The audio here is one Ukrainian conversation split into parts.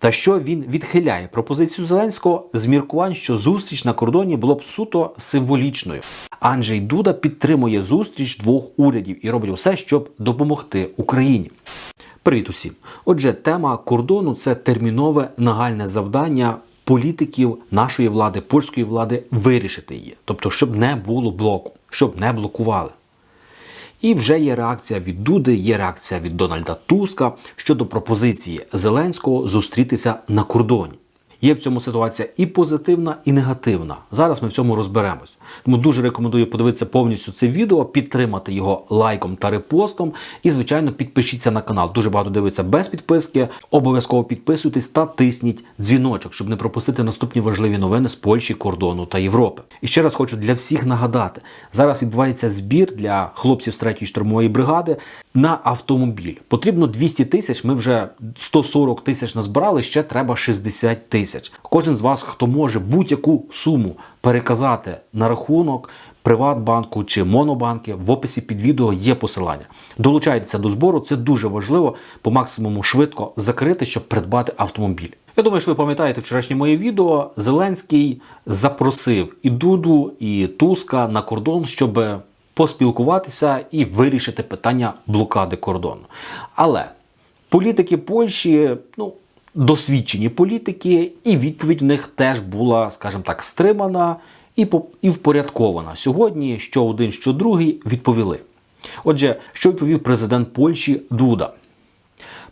Та що він відхиляє пропозицію Зеленського з міркувань, що зустріч на кордоні було б суто символічною. Анджей Дуда підтримує зустріч двох урядів і робить усе, щоб допомогти Україні. Привіт усім! Отже, тема кордону це термінове нагальне завдання політиків нашої влади, польської влади вирішити її, тобто, щоб не було блоку, щоб не блокували. І вже є реакція від Дуди, є реакція від Дональда Туска щодо пропозиції Зеленського зустрітися на кордоні. Є в цьому ситуація і позитивна, і негативна. Зараз ми в цьому розберемось. Тому дуже рекомендую подивитися повністю це відео, підтримати його лайком та репостом. І, звичайно, підпишіться на канал. Дуже багато дивиться без підписки. Обов'язково підписуйтесь та тисніть дзвіночок, щоб не пропустити наступні важливі новини з Польщі, кордону та Європи. І ще раз хочу для всіх нагадати: зараз відбувається збір для хлопців з 3-ї штурмової бригади на автомобіль. Потрібно 200 тисяч. Ми вже 140 тисяч назбирали. Ще треба 60 тисяч. Кожен з вас, хто може будь-яку суму переказати на рахунок Приватбанку чи Монобанки, в описі під відео є посилання. Долучайтеся до збору, це дуже важливо по максимуму швидко закрити, щоб придбати автомобіль. Я думаю, що ви пам'ятаєте вчорашнє моє відео. Зеленський запросив і Дуду, і Туска на кордон, щоб поспілкуватися і вирішити питання блокади кордону. Але політики Польщі, ну досвідчені політики, і відповідь в них теж була, скажімо так, стримана і і впорядкована. Сьогодні що один, що другий відповіли. Отже, що відповів президент Польщі Дуда?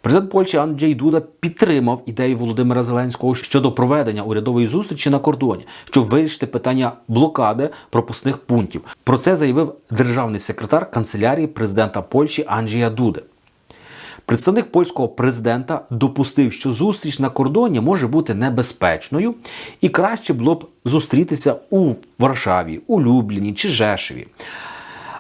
Президент Польщі Анджей Дуда підтримав ідею Володимира Зеленського щодо проведення урядової зустрічі на кордоні, щоб вирішити питання блокади пропускних пунктів. Про це заявив державний секретар канцелярії президента Польщі Анджія Дуди. Представник польського президента допустив, що зустріч на кордоні може бути небезпечною, і краще було б зустрітися у Варшаві, у Любліні чи Жешеві.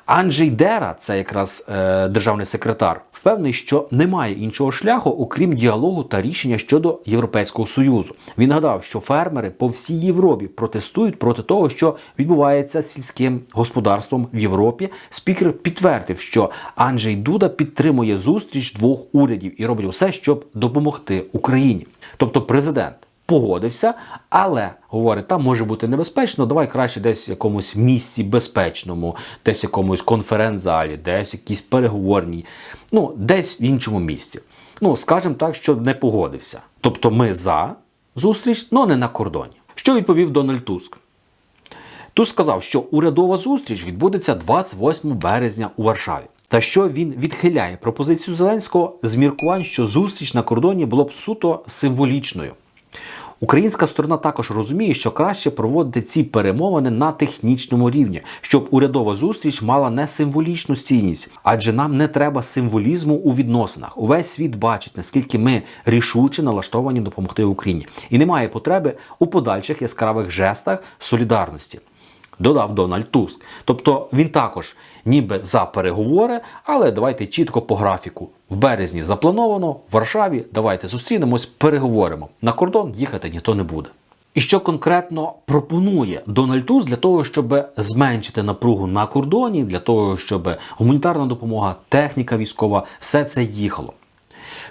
Анджей Дера, це якраз е, державний секретар, впевнений, що немає іншого шляху, окрім діалогу та рішення щодо Європейського союзу. Він нагадав, що фермери по всій Європі протестують проти того, що відбувається з сільським господарством в Європі. Спікер підтвердив, що Анджей Дуда підтримує зустріч двох урядів і робить усе, щоб допомогти Україні. Тобто, президент погодився, але говорить, там може бути небезпечно. Давай краще десь в якомусь місці безпечному, десь в якомусь конференц-залі, десь в якійсь переговорній, ну десь в іншому місці. Ну, скажімо так, що не погодився. Тобто ми за зустріч, але не на кордоні. Що відповів Дональд Туск? Туск сказав, що урядова зустріч відбудеться 28 березня у Варшаві. Та що він відхиляє пропозицію Зеленського з міркувань, що зустріч на кордоні було б суто символічною. Українська сторона також розуміє, що краще проводити ці перемовини на технічному рівні, щоб урядова зустріч мала не символічну стійність, адже нам не треба символізму у відносинах. Увесь світ бачить, наскільки ми рішуче налаштовані допомогти Україні, і немає потреби у подальших яскравих жестах солідарності. Додав Дональд Туск. Тобто він також ніби за переговори, але давайте чітко по графіку. В березні заплановано, в Варшаві давайте зустрінемось, переговоримо. На кордон їхати ніхто не буде. І що конкретно пропонує Дональд Туск для того, щоб зменшити напругу на кордоні, для того, щоб гуманітарна допомога, техніка військова, все це їхало.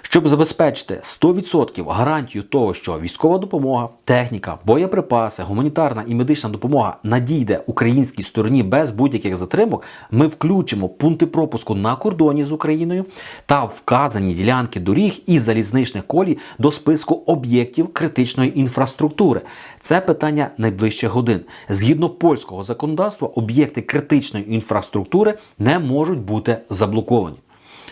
Щоб забезпечити 100% гарантію того, що військова допомога, техніка, боєприпаси, гуманітарна і медична допомога надійде українській стороні без будь-яких затримок, ми включимо пункти пропуску на кордоні з Україною та вказані ділянки доріг і залізничних колій до списку об'єктів критичної інфраструктури. Це питання найближчих годин. Згідно польського законодавства, об'єкти критичної інфраструктури не можуть бути заблоковані.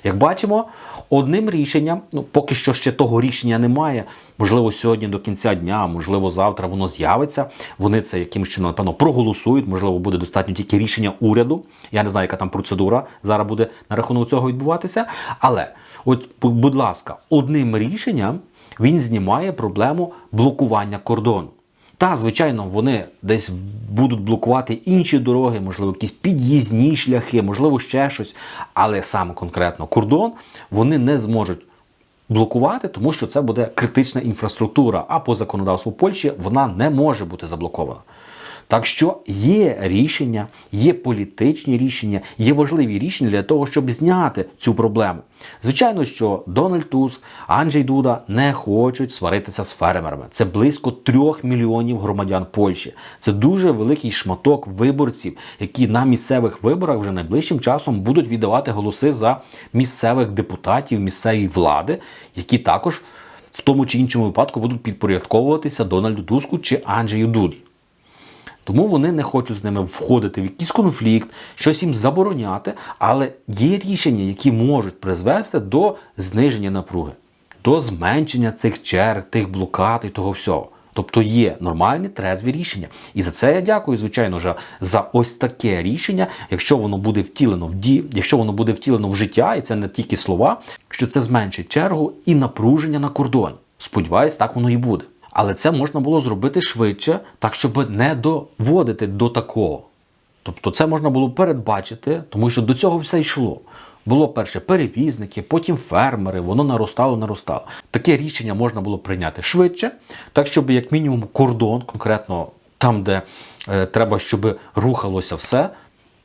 Як бачимо, одним рішенням, ну поки що ще того рішення немає. Можливо, сьогодні до кінця дня, можливо, завтра воно з'явиться. Вони це якимось чином, напевно, проголосують. Можливо, буде достатньо тільки рішення уряду. Я не знаю, яка там процедура зараз буде на рахунок цього відбуватися. Але, от, будь ласка, одним рішенням він знімає проблему блокування кордону. Та, звичайно, вони десь будуть блокувати інші дороги, можливо, якісь під'їзні шляхи, можливо, ще щось. Але саме конкретно кордон вони не зможуть блокувати, тому що це буде критична інфраструктура. А по законодавству Польщі вона не може бути заблокована. Так що є рішення, є політичні рішення, є важливі рішення для того, щоб зняти цю проблему. Звичайно, що Дональд Туск, Анджей Дуда не хочуть сваритися з фермерами. Це близько трьох мільйонів громадян Польщі. Це дуже великий шматок виборців, які на місцевих виборах вже найближчим часом будуть віддавати голоси за місцевих депутатів, місцевої влади, які також в тому чи іншому випадку будуть підпорядковуватися Дональду Туску чи Анджею Дуді. Тому вони не хочуть з ними входити в якийсь конфлікт, щось їм забороняти, але є рішення, які можуть призвести до зниження напруги, до зменшення цих черг, тих блокад і того всього. Тобто є нормальні трезві рішення. І за це я дякую, звичайно, ж, за ось таке рішення, якщо воно буде втілено в ді, якщо воно буде втілено в життя, і це не тільки слова, що це зменшить чергу і напруження на кордоні. Сподіваюсь, так воно і буде. Але це можна було зробити швидше, так щоб не доводити до такого. Тобто це можна було передбачити, тому що до цього все йшло. Було перше перевізники, потім фермери, воно наростало, наростало. Таке рішення можна було прийняти швидше, так щоб як мінімум кордон, конкретно там, де е, треба, щоб рухалося все,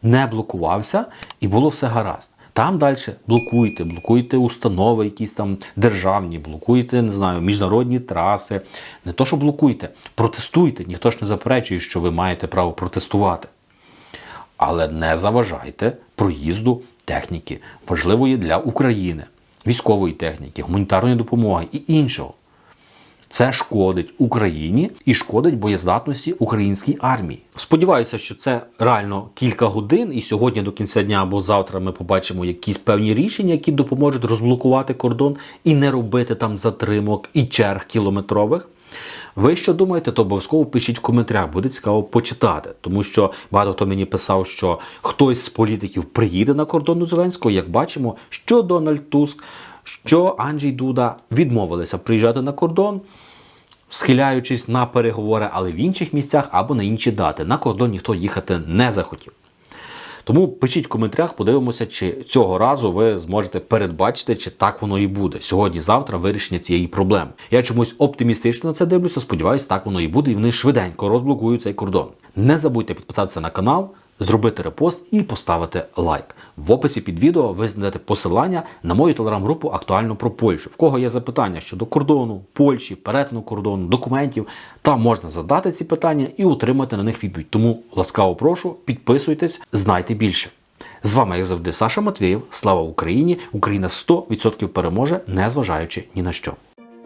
не блокувався і було все гаразд. Там далі блокуйте, блокуйте установи, якісь там державні, блокуйте, не знаю, міжнародні траси. Не то, що блокуйте, протестуйте. Ніхто ж не заперечує, що ви маєте право протестувати. Але не заважайте проїзду техніки, важливої для України, військової техніки, гуманітарної допомоги і іншого. Це шкодить Україні і шкодить боєздатності українській армії. Сподіваюся, що це реально кілька годин, і сьогодні до кінця дня або завтра ми побачимо якісь певні рішення, які допоможуть розблокувати кордон і не робити там затримок і черг кілометрових. Ви що думаєте, то обов'язково пишіть в коментарях, буде цікаво почитати, тому що багато хто мені писав, що хтось з політиків приїде на кордон до Зеленського. Як бачимо, що Дональд Туск, що Анджій Дуда відмовилися приїжджати на кордон, схиляючись на переговори, але в інших місцях або на інші дати. На кордон ніхто їхати не захотів. Тому пишіть в коментарях, подивимося, чи цього разу ви зможете передбачити, чи так воно і буде. Сьогодні-завтра вирішення цієї проблеми. Я чомусь оптимістично на це дивлюся. Сподіваюсь, так воно і буде, і вони швиденько розблокують цей кордон. Не забудьте підписатися на канал, зробити репост і поставити лайк. В описі під відео ви знайдете посилання на мою телеграм-групу актуально про Польщу. В кого є запитання щодо кордону, Польщі, перетину кордону, документів, там можна задати ці питання і отримати на них відповідь. Тому ласкаво прошу, підписуйтесь, знайте більше. З вами, як завжди, Саша Матвієв. Слава Україні! Україна 100% переможе, незважаючи ні на що.